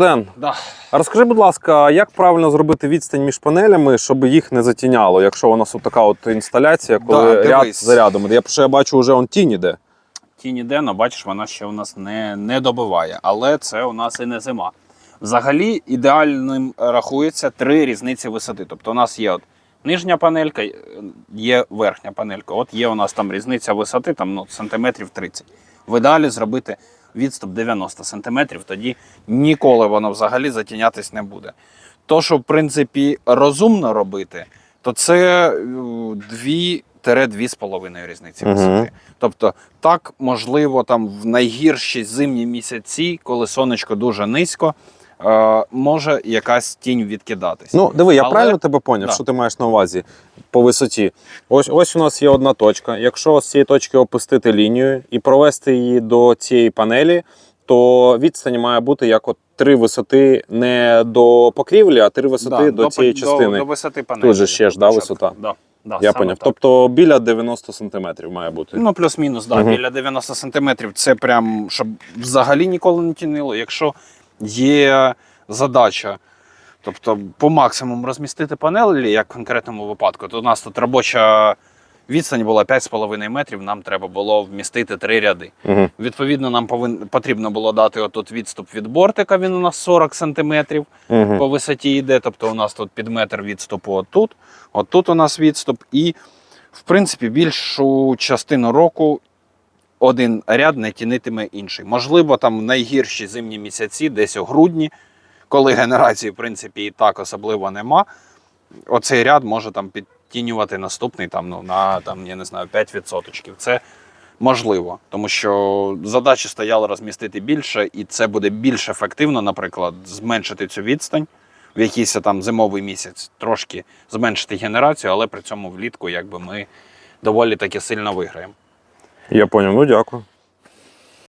Ден, Да. розкажи, будь ласка, як правильно зробити відстань між панелями, щоб їх не затіняло, якщо у нас от така от інсталяція, коли Да, ряд за рядом. Я, що я бачу, вже он тінь іде. Тінь іде, але бачиш, вона ще у нас не, не добиває. Але це у нас і не зима. Взагалі ідеальним рахується три різниці висоти. Тобто у нас є от нижня панелька, є верхня панелька. От є у нас там різниця висоти, там ну, сантиметрів 30. В ідеалі зробити відступ 90 сантиметрів, тоді ніколи воно взагалі затінятись не буде. То, що в принципі розумно робити, то це 2-2,5 різниці Мгм. висоти. Тобто, так можливо, там в найгірші зимні місяці, коли сонечко дуже низько, е, може якась тінь відкидатись. Ну, диви, я Але- правильно тебе поняв, Да. що ти маєш на увазі по висоті. Ось ось у нас є одна точка. Якщо з цієї точки опустити лінію і провести її до цієї панелі, то відстань має бути як от три висоти не до покрівлі, а три висоти Да, до цієї до, частини. До, до висоти панелі. Тут же ще ж, да, висота? Да, да, я поняв. так. Тобто біля 90 сантиметрів має бути. Ну, плюс-мінус, да, Мгм. біля 90 сантиметрів. Це прям, щоб взагалі ніколи не тінило. Якщо є задача, тобто по максимуму розмістити панелі, як в конкретному випадку, то у нас тут робоча відстань була 5,5 метрів, нам треба було вмістити три ряди. Угу. Відповідно, нам повин... потрібно було дати отут відступ від бортика, він у нас 40 сантиметрів Угу. по висоті йде. Тобто у нас тут під метр відступу отут, отут у нас відступ, і в принципі більшу частину року один ряд не тінитиме інший. Можливо, там в найгірші зимні місяці, десь у грудні, коли генерації, в принципі, і так особливо нема. Оцей ряд може там підтінювати наступний там, ну, на там, я не знаю, 5%. Це можливо, тому що задача стояла розмістити більше, і це буде більш ефективно, наприклад, зменшити цю відстань в якийсь там зимовий місяць, трошки зменшити генерацію, але при цьому влітку якби ми доволі таки сильно виграємо. Я поняв, ну дякую.